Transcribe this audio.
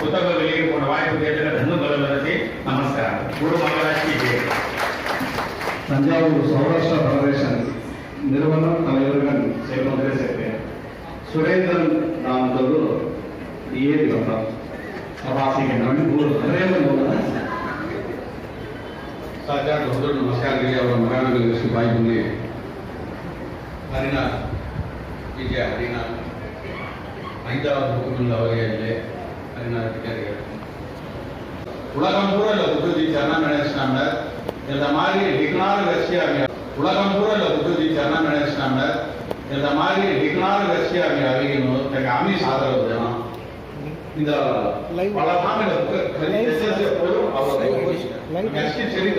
ఉత్తర్వులు వెళ్ళి కొన్ని వాయిపు చేసిన ధన్యవాదాలకి నమస్కారం. ఇప్పుడు మంగళాచి తంజావూరు సౌరాష్ట్ర ఫెడరేషన్ నిర్వహణ తలయోగన్ సేవ మంత్రి చెప్పారు సురేంద్రన్ నా మొదలు ఏది కొంటాం ప్రవాసీ కేంద్రం మూడు సురేంద్రన్ కూడా సాధారణ హృదయ నమస్కారం కలిగే మరణం కలిగేసి బాగుంది హరినా విజయ హరినా ఐదావ హుకుమంలో అవయ్యే உலகம் பூரா இல்ல புத்தஜி சரணம் நினைச்சினாங்க இந்த மாதிரி உலகம் பூரா இல்ல புத்தஜி சரணம் நினைச்சிட்டாங்க இந்த மாதிரி நிகழான ரஷ்யாவியா அவையும் தங்க அமி சாதரவு தினம் இந்த பல தாங்கள் பொருள் அவர் சரி